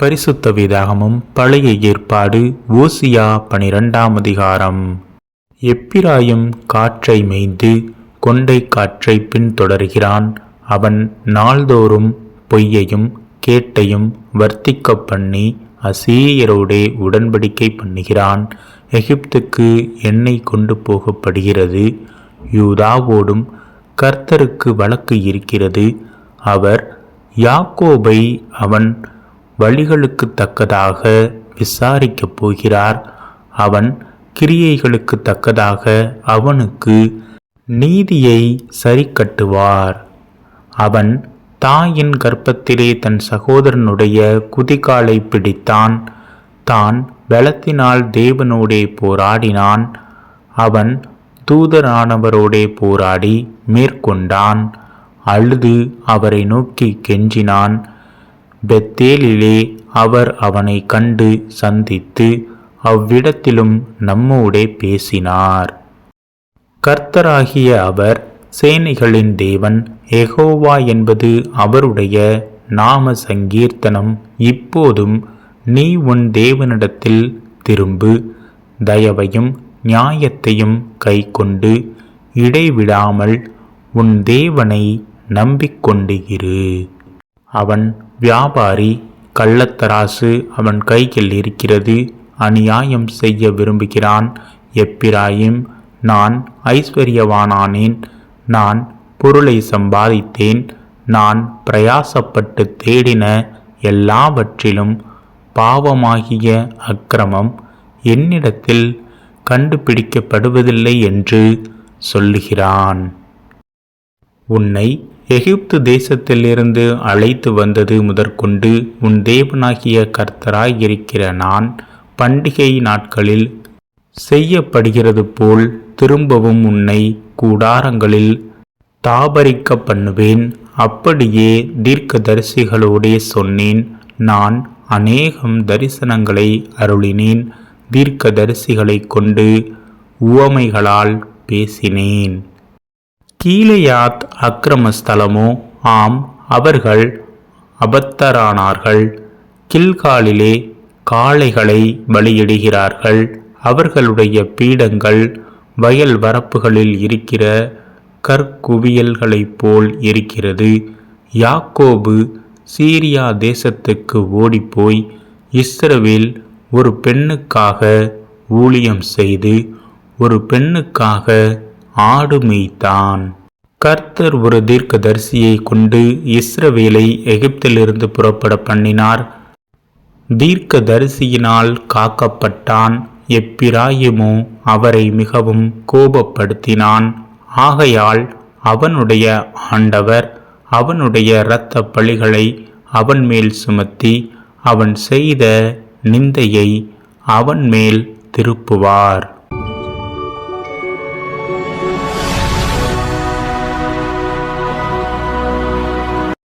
பரிசுத்த வேதாகமும் பழைய ஏற்பாடு ஓசியா பனிரெண்டாம் அதிகாரம். எப்பிராயும் காற்றை மேய்ந்து கொண்டை காற்றை பின்தொடர்கிறான். அவன் நாள்தோறும் பொய்யையும் கேட்டையும் வர்த்திக்க பண்ணி அசீயரோடே உடன்படிக்கை பண்ணுகிறான். எகிப்துக்கு எண்ணெய் கொண்டு போகப்படுகிறது. யூதாவோடும் கர்த்தருக்கு வழக்கு இருக்கிறது. அவர் யாக்கோபை அவன் வழிகளுக்கு தக்கதாக விசாரிக்கப் போகிறார். அவன் கிரியைகளுக்கு தக்கதாக அவனுக்கு நீதியை சரி கட்டுவார் அவன் தாயின் கர்ப்பத்திலே தன் சகோதரனுடைய குதிகாலை பிடித்தான். தான் பலத்தினால் தேவனோடே போராடினான். அவன் தூதரானவரோடே போராடி மேற்கொண்டான். அழுது அவரை நோக்கி கெஞ்சினான். பெத்தேலிலே அவர் அவனை கண்டு சந்தித்து அவ்விடத்திலும் நம்மோடே பேசினார். கர்த்தராகிய அவர் சேனைகளின் தேவன் எகோவா என்பது அவருடைய நாம சங்கீர்த்தனம். இப்போதும் நீ உன் தேவனிடத்தில் திரும்பு தயவையும் நியாயத்தையும் கைக்கொண்டு இடைவிடாமல் உன் தேவனை நம்பிக்கொண்டு இரு. அவன் வியாபாரி கள்ளத்தராசு அவன் கையில் இருக்கிறது அநியாயம் செய்ய விரும்புகிறான். எப்பிராயும் நான் ஐஸ்வர்யவானானேன் நான் பொருளை சம்பாதித்தேன் நான் பிரயாசப்பட்டு தேடின எல்லாவற்றிலும் பாவமாகிய அக்கிரமம் என்னிடத்தில் கண்டுபிடிக்கப்படுவதில்லை என்று சொல்லுகிறான். உன்னை எகிப்து தேசத்திலிருந்து அழைத்து வந்தது முதற்கொண்டு உன் தேவனாகிய கர்த்தராய் இருக்கிற நான் பண்டிகை நாட்களில் செய்யப்படுகிறது போல் திரும்பவும் உன்னை கூடாரங்களில் தாபரிக்க பண்ணுவேன் அப்படியே தீர்க்கதரிசிகளோடே சொன்னேன். நான் அநேகம் தரிசனங்களை அருளினேன். தீர்க்கதரிசிகளை கொண்டு உவமைகளால் பேசினேன். கீழையாத் அக்கிரமஸ்தலமோ? ஆம் அவர்கள் அபத்தரானார்கள். கில்காலிலே காளைகளை பலியிடுகிறார்கள். அவர்களுடைய பீடங்கள் வயல் வரப்புகளில் இருக்கிற கற்குவியல்களைப் போல் இருக்கிறது. யாக்கோபு சீரியா தேசத்துக்கு ஓடிப்போய் இஸ்ரவேல் ஒரு பெண்ணுக்காக ஊழியம் செய்து ஒரு பெண்ணுக்காக ஆடு மேய்த்தான் கர்த்தர் ஒரு தீர்க்கதரிசியை கொண்டு இஸ்ரவேலை எகிப்திலிருந்து புறப்பட பண்ணினார். தீர்க்கதரிசியினால் காக்கப்பட்டான். எப்பிராயுமோ அவரை மிகவும் கோபப்படுத்தினான். ஆகையால் அவனுடைய ஆண்டவர் அவனுடைய இரத்த பழிகளை அவன் மேல் சுமத்தி அவன் செய்த நிந்தையை அவன் மேல் திருப்புவார்.